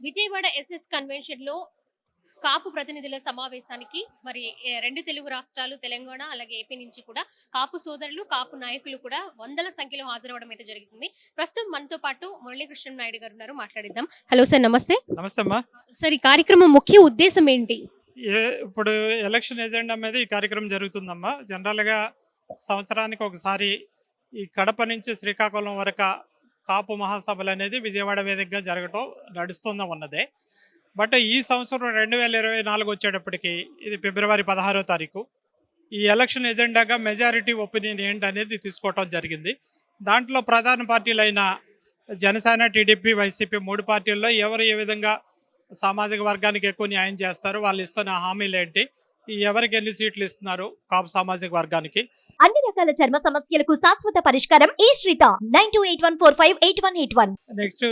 Vijayawada SS కన్వెన్షన్లో కాపు ప్రతినిధుల సమావేశానికి మరి రెండు తెలుగు రాష్ట్రాలు తెలంగాణ అలాగే ఏపీ నుంచి కూడా కాపు సోదరులు కాపు నాయకులు కూడా వందల సంఖ్యలో హాజరవడం అయితే జరుగుతుంది ప్రస్తుతం మనతో పాటు మురళీకృష్ణ నాయుడు గారు ఉన్నారు మాట్లాడిద్దాం. హలో సార్ నమస్తే. నమస్తే అమ్మా. సార్ ఈ కార్యక్రమం ముఖ్య ఉద్దేశం ఏంటి? ఇప్పుడు ఎలక్షన్ ఎజెండా మీద ఈ కార్యక్రమం జరుగుతుందమ్మా. జనరల్గా సంవత్సరానికి ఒకసారి ఈ కడప నుంచి శ్రీకాకుళం వరకు కాపు మహాసభలు అనేది విజయవాడ వేదికగా జరగటం నడుస్తుందా ఉన్నదే. బట్ ఈ సంవత్సరం రెండు వేల ఇరవై నాలుగు వచ్చేటప్పటికి ఇది ఫిబ్రవరి పదహారో తారీఖు. ఈ ఎలక్షన్ ఎజెండాగా మెజారిటీ ఒపీనియన్ ఏంటి అనేది తీసుకోవటం జరిగింది. దాంట్లో ప్రధాన పార్టీలైన జనసేన టీడీపీ వైసీపీ మూడు పార్టీల్లో ఎవరు ఏ విధంగా సామాజిక వర్గానికి ఎక్కువ న్యాయం చేస్తారు వాళ్ళు ఇస్తున్న హామీలు ఏంటి? ఎవరికి ఎన్ని సీట్లు ఇస్తున్నారు కాపు సామాజిక వర్గానికి? అన్ని రకాల చర్మ సమస్యలకు శాశ్వత పరిష్కారం ఈ శ్రీత. Nine two eight one four five eight one eight one. Next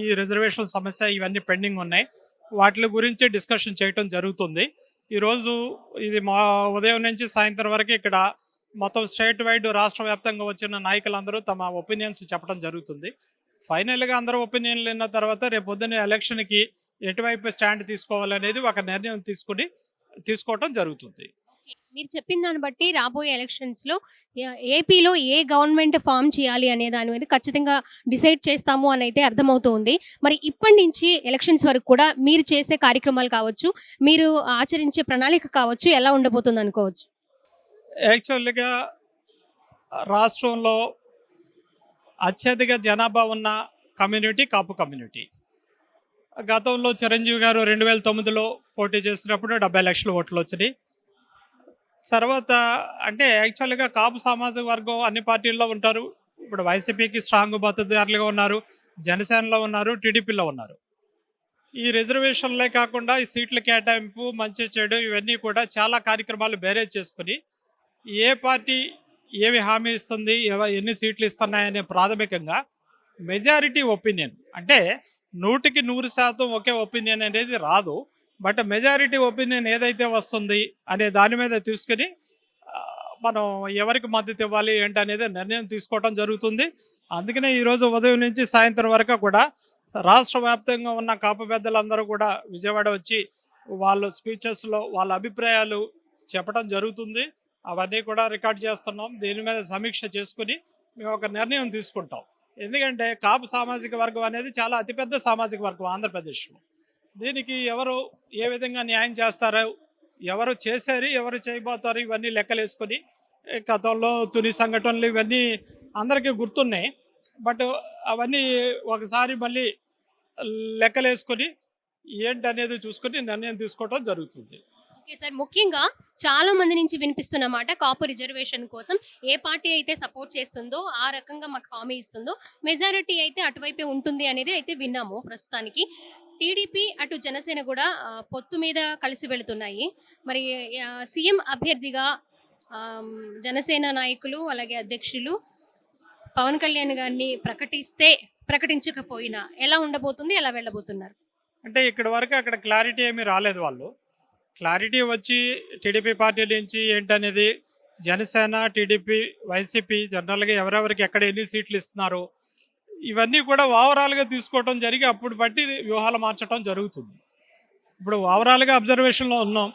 ఈ రిజర్వేషన్ సమస్య ఇవన్నీ పెండింగ్ ఉన్నాయి. వాటి గురించి డిస్కషన్ చేయటం జరుగుతుంది. ఈరోజు ఇది మా ఉదయం నుంచి సాయంత్రం వరకు ఇక్కడ మొత్తం స్టేట్ వైడ్ రాష్ట్ర వ్యాప్తంగా వచ్చిన నాయకులందరూ తమ ఒపీనియన్స్ చెప్పడం జరుగుతుంది. ఫైనల్గా అందరూ ఒపీనియన్లు విన్న తర్వాత రేపు పొద్దున్న ఎలక్షన్కి ఎటువైపు స్టాండ్ తీసుకోవాలనేది ఒక నిర్ణయం తీసుకుని తీసుకోవటం జరుగుతుంది. మీరు చెప్పిన దాన్ని బట్టి రాబోయే ఎలక్షన్స్లో ఏ- ఏపీలో ఏ గవర్నమెంట్ ఫామ్ చేయాలి అనే దాని మీద ఖచ్చితంగా డిసైడ్ చేస్తాము అని అయితే అర్థమవుతుంది. మరి ఇప్పటి నుంచి ఎలక్షన్స్ వరకు కూడా మీరు చేసే కార్యక్రమాలు కావచ్చు మీరు ఆచరించే ప్రణాళిక కావచ్చు ఎలా ఉండబోతుంది అనుకోవచ్చు? యాక్చువల్గా రాష్ట్రంలో అత్యధిక జనాభా ఉన్న కమ్యూనిటీ కాపు కమ్యూనిటీ గతంలో చిరంజీవి గారు రెండు వేల తొమ్మిదిలో పోటీ చేసినప్పుడు డెబ్బై లక్షల ఓట్లు వచ్చినాయి. తర్వాత అంటే యాక్చువల్గా కాపు సామాజిక వర్గం అన్ని పార్టీల్లో ఉంటారు. ఇప్పుడు వైసీపీకి స్ట్రాంగ్ మద్దతుదారులుగా ఉన్నారు. జనసేనలో ఉన్నారు టీడీపీలో ఉన్నారు. ఈ రిజర్వేషన్లే కాకుండా ఈ సీట్ల కేటాయింపు మంచి చెడు ఇవన్నీ కూడా చాలా కార్యక్రమాలు బేరేజ్ చేసుకుని ఏ పార్టీ ఏమి హామీ ఇస్తుంది ఎన్ని సీట్లు ఇస్తున్నాయనే ప్రాథమికంగా మెజారిటీ ఒపీనియన్ అంటే నూటికి నూరు శాతం ఒకే ఒపీనియన్ అనేది రాదు. బట్ మెజారిటీ ఒపీనియన్ ఏదైతే వస్తుంది అనే దాని మీద తీసుకుని మనం ఎవరికి మద్దతు ఇవ్వాలి ఏంటి అనేది నిర్ణయం తీసుకోవడం జరుగుతుంది. అందుకనే ఈరోజు ఉదయం నుంచి సాయంత్రం వరకు కూడా రాష్ట్ర వ్యాప్తంగా ఉన్న కాపు పెద్దలందరూ కూడా విజయవాడ వచ్చి వాళ్ళ స్పీచెస్లో వాళ్ళ అభిప్రాయాలు చెప్పడం జరుగుతుంది. అవన్నీ కూడా రికార్డ్ చేస్తున్నాం. దీని మీద సమీక్ష చేసుకుని మేము ఒక నిర్ణయం తీసుకుంటాం. ఎందుకంటే కాపు సామాజిక వర్గం అనేది చాలా అతిపెద్ద సామాజిక వర్గం ఆంధ్రప్రదేశ్లో. దీనికి ఎవరు ఏ విధంగా న్యాయం చేస్తారో ఎవరు చేశారు ఎవరు చేయబోతారు ఇవన్నీ లెక్కలేసుకొని గతంలో తుని సంఘటనలు ఇవన్నీ అందరికీ గుర్తున్నాయి. బట్ అవన్నీ ఒకసారి మళ్ళీ లెక్కలేసుకొని ఏంటి అనేది చూసుకొని నిర్ణయం తీసుకోవడం జరుగుతుంది. ఓకే సార్ ముఖ్యంగా చాలా మంది నుంచి వినిపిస్తున్న మాట కాపు రిజర్వేషన్ కోసం ఏ పార్టీ అయితే సపోర్ట్ చేస్తుందో ఆ రకంగా మాకు హామీ ఇస్తుందో మెజారిటీ అయితే అటువైపే ఉంటుంది అనేది అయితే విన్నాము ప్రస్తుతానికి. టీడీపీ అటు జనసేన కూడా పొత్తు మీద కలిసి వెళుతున్నాయి. మరి సీఎం అభ్యర్థిగా జనసేన నాయకులు అలాగే అధ్యక్షులు పవన్ కళ్యాణ్ గారిని ప్రకటిస్తే ప్రకటించకపోయినా ఎలా ఉండబోతుంది ఎలా వెళ్ళబోతున్నారు? అంటే ఇక్కడ వరకు అక్కడ క్లారిటీ ఏమీ రాలేదు వాళ్ళు. క్లారిటీ వచ్చి టీడీపీ పార్టీ నుంచి ఏంటనేది జనసేన టీడీపీ వైసీపీ జనరల్గా ఎవరెవరికి ఎక్కడ ఎన్ని సీట్లు ఇస్తున్నారు ఇవన్నీ కూడా ఓవరాల్గా తీసుకోవడం జరిగి అప్పుడు బట్టి వ్యూహాలు మార్చడం జరుగుతుంది. ఇప్పుడు ఓవరాల్గా అబ్జర్వేషన్లో ఉన్నాం.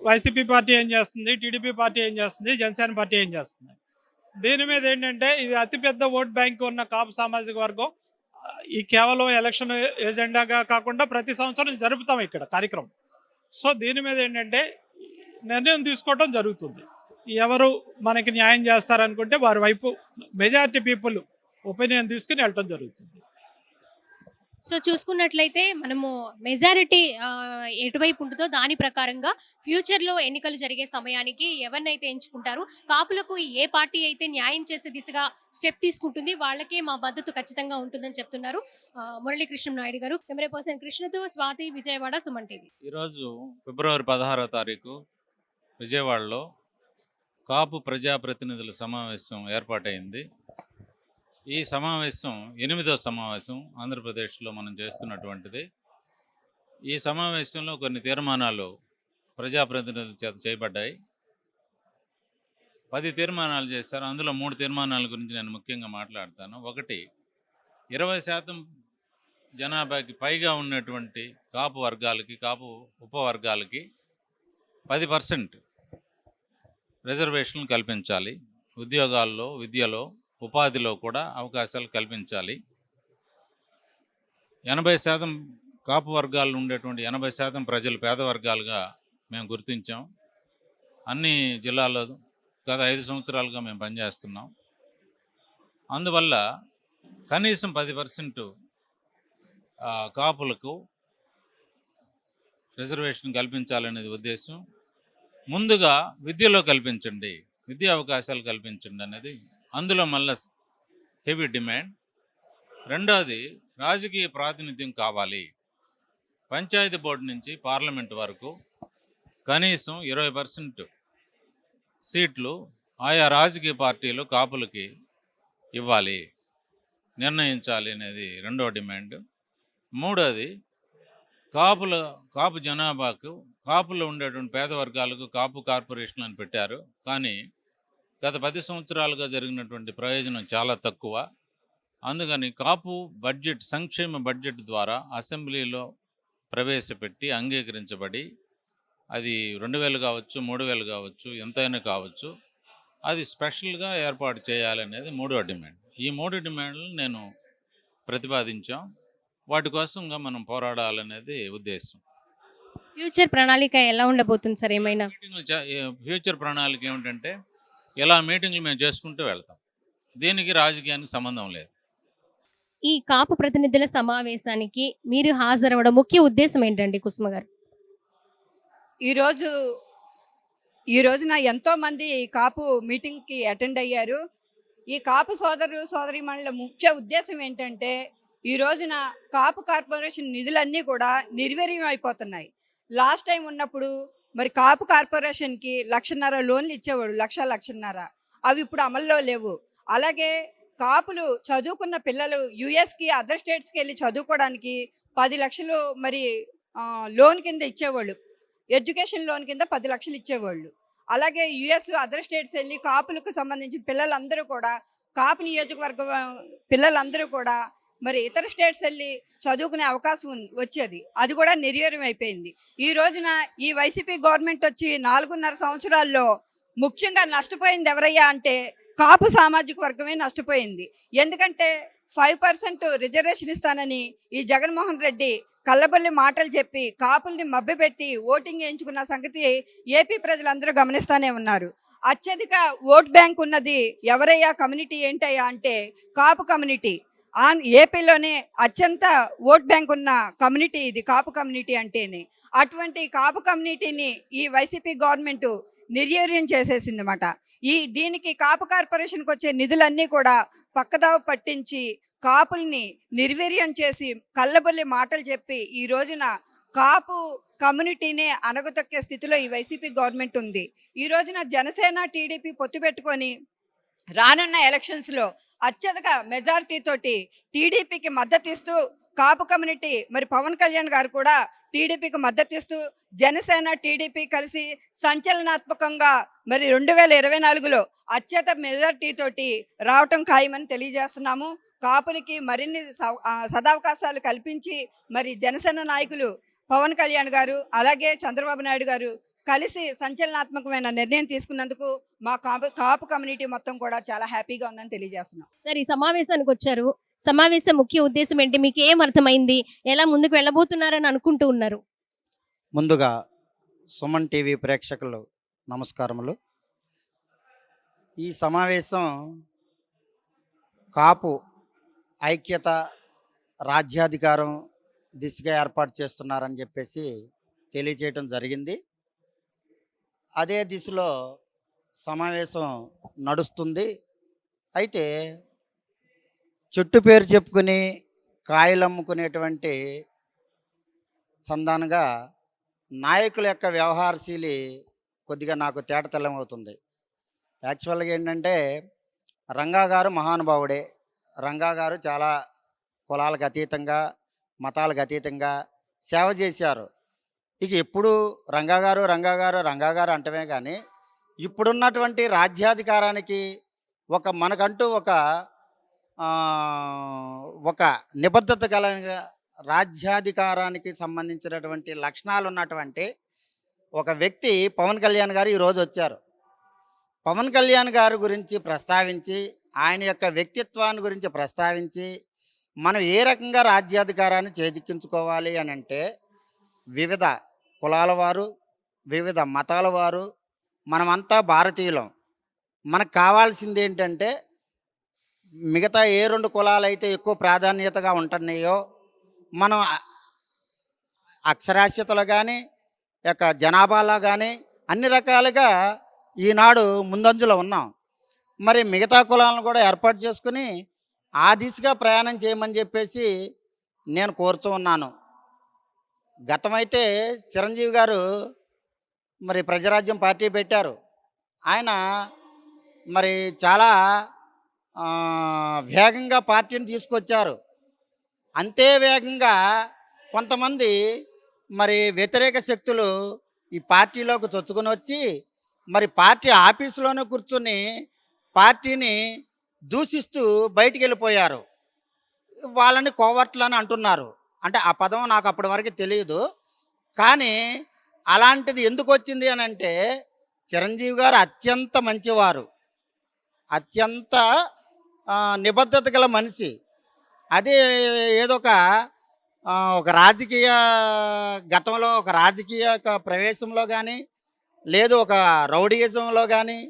వైసీపీ పార్టీ ఏం చేస్తుంది? టీడీపీ పార్టీ ఏం చేస్తుంది? జనసేన పార్టీ ఏం చేస్తుంది? దీని మీద ఏంటంటే ఇది అతిపెద్ద ఓట్ బ్యాంక్ ఉన్న కాపు సామాజిక వర్గం. ఈ కేవలం ఎలక్షన్ ఏజెండాగా కాకుండా ప్రతి సంవత్సరం జరుపుతాం ఇక్కడ కార్యక్రమం. సో దీని మీద ఏంటంటే నిర్ణయం తీసుకోవటం జరుగుతుంది. ఎవరు మనకి న్యాయం చేస్తారనుకుంటే వారి వైపు మెజారిటీ పీపుల్ ఒపీనియన్ తీసుకుని వెళ్ళటం జరుగుతుంది. సో చూసుకున్నట్లయితే మనము మెజారిటీ ఎటువైపు ఉంటుందో దాని ప్రకారంగా ఫ్యూచర్లో ఎన్నికలు జరిగే సమయానికి ఎవరినైతే ఎంచుకుంటారు కాపులకు ఏ పార్టీ అయితే న్యాయం చేసే దిశగా స్టెప్ తీసుకుంటుంది వాళ్ళకే మా మద్దతు ఖచ్చితంగా ఉంటుందని చెప్తున్నారు మురళీకృష్ణ నాయుడు గారు. కెమెరా పర్సన్ కృష్ణతో స్వాతి విజయవాడ సుమన్ టీవీ. ఈరోజు ఫిబ్రవరి పదహారో తారీఖు విజయవాడలో కాపు ప్రజాప్రతినిధుల సమావేశం ఏర్పాటైంది. ఈ సమావేశం ఎనిమిదో సమావేశం ఆంధ్రప్రదేశ్లో మనం చేస్తున్నటువంటిది. ఈ సమావేశంలో కొన్ని తీర్మానాలు ప్రజాప్రతినిధుల చేత చేయబడ్డాయి. పది తీర్మానాలు చేశారు. అందులో మూడు తీర్మానాల గురించి నేను ముఖ్యంగా మాట్లాడతాను. ఒకటి ఇరవై శాతం జనాభాకి పైగా ఉన్నటువంటి కాపు వర్గాలకి కాపు ఉపవర్గాలకి పది పర్సెంట్ రిజర్వేషన్లు కల్పించాలి. ఉద్యోగాల్లో విద్యలో ఉపాధిలో కూడా అవకాశాలు కల్పించాలి. ఎనభై శాతం కాపు వర్గాల్లో ఉండేటువంటి ఎనభై శాతం ప్రజలు పేద వర్గాలుగా మేము గుర్తించాం. అన్ని జిల్లాల్లో గత ఐదు సంవత్సరాలుగా మేము పనిచేస్తున్నాం. అందువల్ల కనీసం పది పర్సెంట్ కాపులకు రిజర్వేషన్ కల్పించాలనేది ఉద్దేశం. ముందుగా విద్యలో కల్పించండి. విద్యా అవకాశాలు కల్పించండి అనేది అందులో మళ్ళీ హెవీ డిమాండ్. రెండవది రాజకీయ ప్రాతినిధ్యం కావాలి. పంచాయతీ బోర్డు నుంచి పార్లమెంట్ వరకు కనీసం ఇరవై పర్సెంట్ సీట్లు ఆయా రాజకీయ పార్టీలు కాపులకి ఇవ్వాలి నిర్ణయించాలి అనేది రెండో డిమాండ్. మూడోది కాపుల కాపు జనాభాకు కాపులో ఉండేటువంటి పేద వర్గాలకు కాపు కార్పొరేషన్లను పెట్టారు. కానీ గత పది సంవత్సరాలుగా జరిగినటువంటి ప్రయోజనం చాలా తక్కువ. అందుకని కాపు బడ్జెట్ సంక్షేమ బడ్జెట్ ద్వారా అసెంబ్లీలో ప్రవేశపెట్టి అంగీకరించబడి అది రెండు వేలు కావచ్చు మూడు వేలు కావచ్చు ఎంతైనా కావచ్చు అది స్పెషల్గా ఏర్పాటు చేయాలనేది మూడో డిమాండ్. ఈ మూడు డిమాండ్లు నేను ప్రతిపాదించాం. వాటి కోసంగా మనం పోరాడాలనేది ఉద్దేశం. ఫ్యూచర్ ప్రణాళిక ఎలా ఉండబోతుంది సార్ ఏమైనా? ఫ్యూచర్ ప్రణాళిక ఏమిటంటే ఇలా మీటింగ్లు మేము చేసుకుంటూ వెళ్తాం. దీనికి రాజకీయానికి సంబంధం లేదు. ఈ కాపు ప్రతినిధుల సమావేశానికి మీరు హాజరవడం ముఖ్య ఉద్దేశం ఏంటండి కుసుమ గారు? ఈరోజు ఈ రోజున ఎంతోమంది ఈ కాపు మీటింగ్కి అటెండ్ అయ్యారు. ఈ కాపు సోదరు సోదరిమణుల ముఖ్య ఉద్దేశం ఏంటంటే ఈ రోజున కాపు కార్పొరేషన్ నిధులన్నీ కూడా నిర్వీర్యం అయిపోతున్నాయి. లాస్ట్ టైం ఉన్నప్పుడు మరి కాపు కార్పొరేషన్కి లక్షన్నర లోన్లు ఇచ్చేవాడు లక్ష లక్షన్నర. అవి ఇప్పుడు అమల్లో లేవు. అలాగే కాపులు చదువుకున్న పిల్లలు యుఎస్కి అదర్ స్టేట్స్కి వెళ్ళి చదువుకోవడానికి పది లక్షలు మరి లోన్ కింద ఇచ్చేవాళ్ళు. ఎడ్యుకేషన్ లోన్ కింద పది లక్షలు ఇచ్చేవాళ్ళు. అలాగే యుఎస్ అదర్ స్టేట్స్ వెళ్ళి కాపులకు సంబంధించిన పిల్లలందరూ కూడా కాపు నియోజకవర్గం పిల్లలందరూ కూడా మరి ఇతర స్టేట్స్ వెళ్ళి చదువుకునే అవకాశం వచ్చేది. అది కూడా నిర్వీర్యం అయిపోయింది. ఈ రోజున ఈ వైసీపీ గవర్నమెంట్ వచ్చి నాలుగున్నర సంవత్సరాల్లో ముఖ్యంగా నష్టపోయింది ఎవరయ్యా అంటే కాపు సామాజిక వర్గమే నష్టపోయింది. ఎందుకంటే ఫైవ్ పర్సెంట్ రిజర్వేషన్ ఇస్తానని ఈ జగన్మోహన్ రెడ్డి కళ్ళబల్లి మాటలు చెప్పి కాపుల్ని మభ్యపెట్టి ఓటింగ్ వేయించుకున్న సంగతి ఏపీ ప్రజలందరూ గమనిస్తానే ఉన్నారు. అత్యధిక ఓట్ బ్యాంక్ ఉన్నది ఎవరయ్యా? కమ్యూనిటీ ఏంటయ్యా? అంటే కాపు కమ్యూనిటీ. ఆన్ ఏపీలోనే అత్యంత ఓట్ బ్యాంక్ ఉన్న కమ్యూనిటీ ఇది కాపు కమ్యూనిటీ అంటేనే. అటువంటి కాపు కమ్యూనిటీని ఈ వైసీపీ గవర్నమెంట్ నిర్వీర్యం చేసేసిందన్నమాట. ఈ దీనికి కాపు కార్పొరేషన్కి వచ్చే నిధులన్నీ కూడా పక్కదావ పట్టించి కాపుల్ని నిర్వీర్యం చేసి కళ్ళబొల్లి మాటలు చెప్పి ఈ రోజున కాపు కమ్యూనిటీనే అనగతొక్కే స్థితిలో ఈ వైసీపీ గవర్నమెంట్ ఉంది. ఈ రోజున జనసేన టీడీపీ పొత్తు పెట్టుకొని రానున్న ఎలక్షన్స్లో అత్యధిక మెజారిటీ తోటి టీడీపీకి మద్దతు ఇస్తూ కాపు కమ్యూనిటీ మరి పవన్ కళ్యాణ్ గారు కూడా టీడీపీకి మద్దతు ఇస్తూ జనసేన టీడీపీ కలిసి సంచలనాత్మకంగా మరి రెండు వేల ఇరవై నాలుగులో అత్యత మెజార్టీ తోటి రావటం ఖాయమని తెలియజేస్తున్నాము. కాపులకి మరిన్ని సదావకాశాలు కల్పించి మరి జనసేన నాయకులు పవన్ కళ్యాణ్ గారు అలాగే చంద్రబాబు నాయుడు గారు కలిసి సంచలనాత్మకమైన నిర్ణయం తీసుకున్నందుకు మా కాపు కాపు కమ్యూనిటీ మొత్తం కూడా చాలా హ్యాపీగా ఉందని తెలియజేస్తున్నాం. సార్ ఈ సమావేశానికి వచ్చారు. సమావేశం ముఖ్య ఉద్దేశం ఏంటి? మీకు ఏం అర్థమైంది? ఎలా ముందుకు వెళ్ళబోతున్నారని అనుకుంటూ ఉన్నారు. ముందుగా సుమన్ టీవీ ప్రేక్షకులు నమస్కారములు. ఈ సమావేశం కాపు ఐక్యత రాజ్యాధికారం దిశగా ఏర్పాటు చేస్తున్నారని చెప్పేసి తెలియచేయటం జరిగింది. అదే దిశలో సమావేశం నడుస్తుంది. అయితే చెట్టు పేరు చెప్పుకుని కాయలు అమ్ముకునేటువంటి సంధానంగా నాయకుల యొక్క వ్యవహారశీలి కొద్దిగా నాకు తేటతెల్లం అవుతుంది యాక్చువల్గా ఏంటంటే రంగా గారు మహానుభావుడే. రంగా గారు చాలా కులాలకు అతీతంగా మతాలకు అతీతంగా సేవ చేశారు. ఇక ఎప్పుడు రంగాగారు రంగాగారు రంగా గారు అంటమే కానీ ఇప్పుడున్నటువంటి రాజ్యాధికారానికి ఒక మనకంటూ ఒక ఒక నిబద్ధత గల రాజ్యాధికారానికి సంబంధించినటువంటి లక్షణాలు ఉన్నటువంటి ఒక వ్యక్తి పవన్ కళ్యాణ్ గారు ఈరోజు వచ్చారు. పవన్ కళ్యాణ్ గారి గురించి ప్రస్తావించి ఆయన యొక్క వ్యక్తిత్వాన్ని గురించి ప్రస్తావించి మనం ఏ రకంగా రాజ్యాధికారాన్ని చేజిక్కించుకోవాలి అని అంటే వివిధ కులాల వారు వివిధ మతాల వారు మనమంతా భారతీయులం. మనకు కావాల్సింది ఏంటంటే మిగతా ఏ రెండు కులాలు అయితే ఎక్కువ ప్రాధాన్యతగా ఉంటున్నాయో మనం అక్షరాస్యతలో కానీ యొక్క జనాభాలో కానీ అన్ని రకాలుగా ఈనాడు ముందంజలో ఉన్నాం. మరి మిగతా కులాలను కూడా ఏర్పాటు చేసుకుని ఆ దిశగా ప్రయాణం చేయమని చెప్పేసి నేను కోరుతూ ఉన్నాను. గతమైతే చిరంజీవి గారు మరి ప్రజారాజ్యం పార్టీ పెట్టారు. ఆయన మరి చాలా వేగంగా పార్టీని తీసుకొచ్చారు. అంతే వేగంగా కొంతమంది మరి వ్యతిరేక శక్తులు ఈ పార్టీలోకి చొచ్చుకొని వచ్చి మరి పార్టీ ఆఫీసులోనే కూర్చొని పార్టీని దూషిస్తూ బయటికి వెళ్ళిపోయారు. వాళ్ళని కోవట్లని అంటున్నారు. అంటే ఆ పదం నాకు అప్పటి వరకు తెలియదు కానీ అలాంటిది ఎందుకు వచ్చింది అని అంటే చిరంజీవి గారు అత్యంత మంచివారు. అత్యంత నిబద్ధత గల మనిషి. అదే ఏదో ఒక ఒక రాజకీయ గతంలో ఒక రాజకీయ ప్రవేశంలో కానీ లేదు ఒక రౌడీయిజంలో కానీ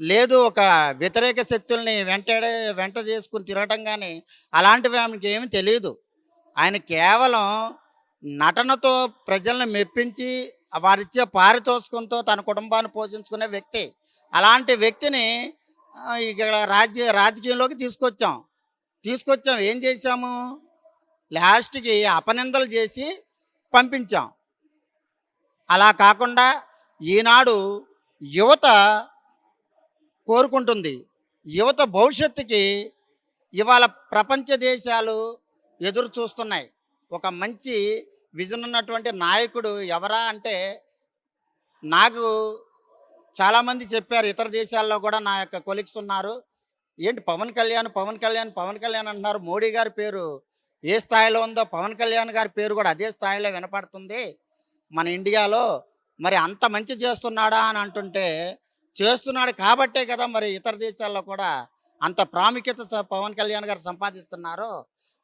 లేదు ఒక వ్యతిరేక శక్తుల్ని వెంటాడే వెంట చేసుకుని తిరగటం కానీ అలాంటివి ఆమెకి ఏమి తెలియదు ఆయన కేవలం నటనతో ప్రజల్ని మెప్పించి వారిచ్చే పారితోషికంతో తన కుటుంబాన్ని పోషించుకునే వ్యక్తి. అలాంటి వ్యక్తిని ఇక్కడ రాజ్య రాజకీయంలోకి తీసుకొచ్చాం. తీసుకొచ్చాం. ఏం చేశాము? లాస్ట్కి అపనిందలు చేసి పంపించాం. అలా కాకుండా ఈనాడు యువత కోరుకుంటుంది. యువత భవిష్యత్తుకి ఇవాళ ప్రపంచ దేశాలు ఎదురు చూస్తున్నాయి. ఒక మంచి విజన్ ఉన్నటువంటి నాయకుడు ఎవరా అంటే నాకు చాలామంది చెప్పారు. ఇతర దేశాల్లో కూడా నా యొక్క కొలిక్స్ ఉన్నారు. ఏంటి పవన్ కళ్యాణ్ పవన్ కళ్యాణ్ పవన్ కళ్యాణ్ అంటున్నారు. మోడీ గారి పేరు ఏ స్థాయిలో ఉందో పవన్ కళ్యాణ్ గారి పేరు కూడా అదే స్థాయిలో వినపడుతుంది మన ఇండియాలో. మరి అంత మంచి చేస్తున్నాడా అని అంటుంటే చేస్తున్నాడు కాబట్టే కదా మరి ఇతర దేశాల్లో కూడా అంత ప్రాముఖ్యత పవన్ కళ్యాణ్ గారు సంపాదిస్తున్నారు.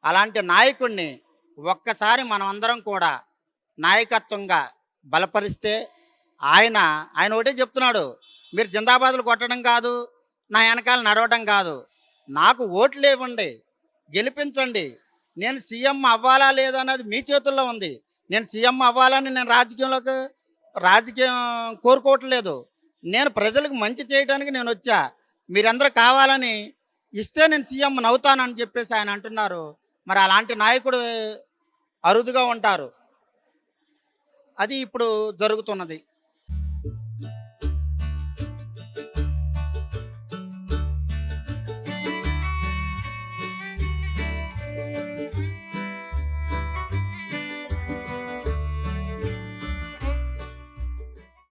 అలాంటి నాయకుడిని ఒక్కసారి మనం అందరం కూడా నాయకత్వంగా బలపరిస్తే ఆయన ఆయన ఒకటే చెప్తున్నాడు మీరు జిందాబాదులు కొట్టడం కాదు నా వెనకాల నడవడం కాదు. నాకు ఓట్లు ఇవ్వండి గెలిపించండి. నేను సీఎం అవ్వాలా లేదా అన్నది మీ చేతుల్లో ఉంది. నేను సీఎం అవ్వాలని నేను రాజకీయంలోకి రాజకీయం కోరుకోవట్లేదు. నేను ప్రజలకు మంచి చేయడానికి నేను వచ్చా. మీరందరూ కావాలని ఇస్తే నేను సీఎం నవ్వుతానని చెప్పేసి ఆయన అంటున్నారు. మరి అలాంటి నాయకుడు అరుదుగా ఉంటారు. అది ఇప్పుడు జరుగుతున్నది.